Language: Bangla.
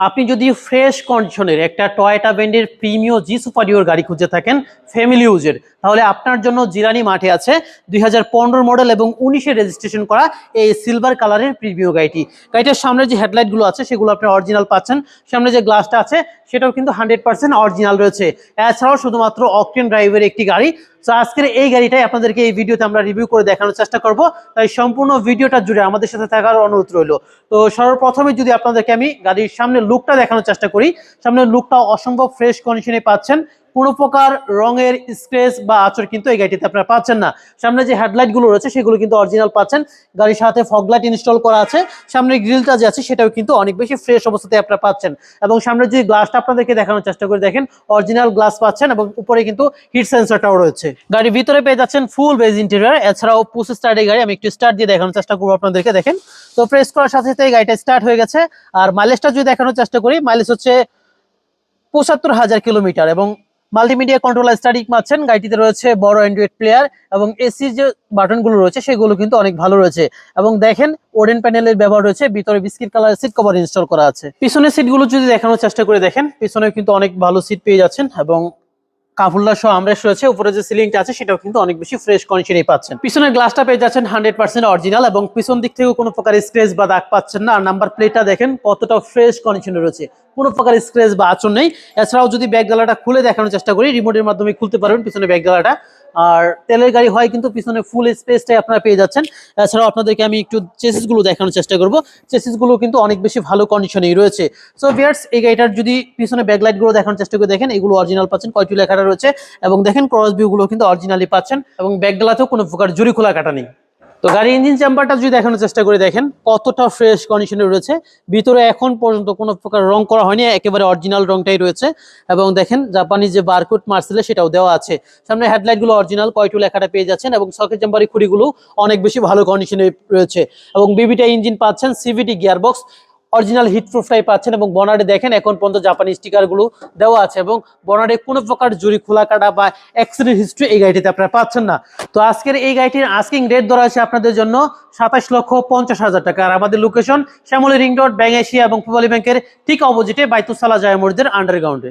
আপনি যদি ফ্রেশ কন্ডিশনের একটা টয়টা ব্র্যান্ডের প্রিমিয় জি সুপারিওর গাড়ি খুঁজে থাকেন ফ্যামিলি ইউজের তাহলে আপনার জন্য জিরানি মাঠে আছে দুই হাজার পনেরো মডেল এবং উনিশে রেজিস্ট্রেশন করা এই সিলভার কালারের প্রিমিয় গাড়িটি। গাড়িটার সামনে যে হেডলাইটগুলো আছে, সেগুলো আপনি অরিজিনাল পাচ্ছেন। সামনে যে গ্লাসটা আছে, সেটাও কিন্তু হান্ড্রেড পার্সেন্ট অরিজিনাল রয়েছে। এছাড়াও শুধুমাত্র অকটেন ড্রাইভের একটি গাড়ি তো আজকের এই গাড়িটাই আপনাদেরকে এই ভিডিওতে আমরা রিভিউ করে দেখানোর চেষ্টা করব। তাই সম্পূর্ণ ভিডিওটা জুড়ে আমাদের সাথে থাকার অনুরোধ রইল। তো সর্বপ্রথমে যদি আপনাদেরকে আমি গাড়ির সামনে লুকটা দেখানোর চেষ্টা করি সামনে লুকটা অসম্ভব ফ্রেশ কন্ডিশনে পাচ্ছেন। কোনো প্রকার রঙের স্ক্রেচ বা আচর কিন্তু এই গাড়িটিতে আপনারা পাচ্ছেন না। সামনে যে হেডলাইটগুলো রয়েছে, সেগুলো কিন্তু অরিজিনাল পাচ্ছেন। গাড়ির সাথে ফগলাইট ইনস্টল করা আছে। সামনে গ্রিলটা যে আছে, সেটাও কিন্তু অনেক বেশি ফ্রেশ অবস্থাতে আপনারা পাচ্ছেন। এবং সামনে যে গ্লাসটা আপনাদেরকে দেখানোর চেষ্টা করে, দেখেন, অরিজিনাল গ্লাস পাচ্ছেন এবং উপরে কিন্তু হিট সেন্সরটাও রয়েছে। গাড়ির ভিতরে পেয়ে যাচ্ছেন ফুল বেজ ইন্টেরিয়ার। এছাড়াও পুশ স্টার্টের গাড়ি, আমি একটু স্টার্ট দিয়ে দেখানোর চেষ্টা করব আপনাদেরকে, দেখেন। তো প্রেস করার সাথে সাথে গাড়িটা স্টার্ট হয়ে গেছে। আর মাইলেজটা যদি দেখানোর চেষ্টা করি মাইলেজ হচ্ছে পঁচাত্তর হাজার কিলোমিটার এবং মাল্টিমিডিয়া কন্ট্রোলার স্টাডিক পাচ্ছেন গাড়িটিতে রয়েছে বড় অ্যান্ড্রয়েড প্লেয়ার এবং এসি যে বাটনগুলো রয়েছে, সেগুলো কিন্তু অনেক ভালো রয়েছে। এবং দেখেন ওডেন প্যানেলের ব্যবহার রয়েছে, ভিতরে biscuit colour seat cover install করা আছে। পিছনের সিটগুলো যদি দেখানোর চেষ্টা করে দেখেন পিছনে কিন্তু অনেক ভালো সিট পেয়ে যাচ্ছেন এবং কাফুল্লা সহ আমরেশ রয়েছে। উপরে যে সিলিংটা আছে, সেটাও কিন্তু অনেক বেশি ফ্রেশ কন্ডিশনেই পাচ্ছেন। পিছনের গ্লাসটা পেয়ে যাচ্ছেন হান্ড্রেড পার্সেন্ট অরিজিনাল এবং পিছন দিক থেকেও কোনো প্রকার স্ক্রেচ বা দাগ পাচ্ছেন না। আর নাম্বার প্লেটটা দেখেন কতটা ফ্রেশ কন্ডিশনে রয়েছে। কোনো প্রকার স্ক্রেচ বা আচর নেই। এছাড়াও যদি ব্যাগ গালাটা খুলে দেখানোর চেষ্টা করি রিমোটের মাধ্যমে খুলতে পারবেন, পিছনে ব্যাগ গালাটা আর তেলের গাড়ি হয় কিন্তু পিছনে ফুল স্পেসটাই আপনারা পেয়ে যাচ্ছেন। এছাড়াও আপনাদেরকে আমি একটু চেসিসগুলো দেখানোর চেষ্টা করব। চেসিসগুলো কিন্তু অনেক বেশি ভালো কন্ডিশনেই রয়েছে। সো ভিয়ার্স এই গাড়িটার যদি পিছনে ব্যাকলাইটগুলো দেখানোর চেষ্টা করে দেখেন, এগুলো অরিজিনাল পাচ্ছেন, কয়টি লেখাটা রয়েছে, এবং দেখেন ক্রস ভিউ গুলো কিন্তু অরিজিনালি পাচ্ছেন, এবং ব্যাকডালাতেও কোনো প্রকার জুরি খোলা কাটা নেই। তো গাড়ির ইঞ্জিন চেম্বারটা যদি দেখানোর চেষ্টা করে দেখেন, কতটা ফ্রেশ কন্ডিশনে রয়েছে। ভিতরে এখন পর্যন্ত কোনো প্রকার রং করা হয়নি, একেবারে অরিজিনাল রংটাই রয়েছে। এবং দেখেন জাপানি যে বারকোড মার্সেলে সেটাও দেওয়া আছে। সামনে হেডলাইটগুলো অরিজিনাল কয়টু লেখাটা পেয়ে যাচ্ছেন এবং সকেট চেম্বারের খুঁড়িগুলো অনেক বেশি ভালো কন্ডিশনে রয়েছে। এবং বিবিটা ইঞ্জিন পাচ্ছেন সিভিটি গিয়ারবক্স অরিজিনাল হিট প্রুফটাই পাচ্ছেন এবং বনারে দেখেন এখন পর্যন্ত জাপানি স্টিকারগুলো দেওয়া আছে এবং বনারে কোনো প্রকার জুরি খোলা কাটা বা অ্যাক্সিডেন্ট হিস্ট্রি এই গাড়িটিতে আপনারা পাচ্ছেন না। তো আজকের এই গাড়িটির আস্কিং রেট ধরা আছে আপনাদের জন্য সাতাশ লক্ষ পঞ্চাশ হাজার টাকা। আর আমাদের location Shyamoli ring road bank Asia এবং পূবালী ব্যাংকের ঠিক অপোজিটে বাইতুসালা জায় আন্ডারগ্রাউন্ডে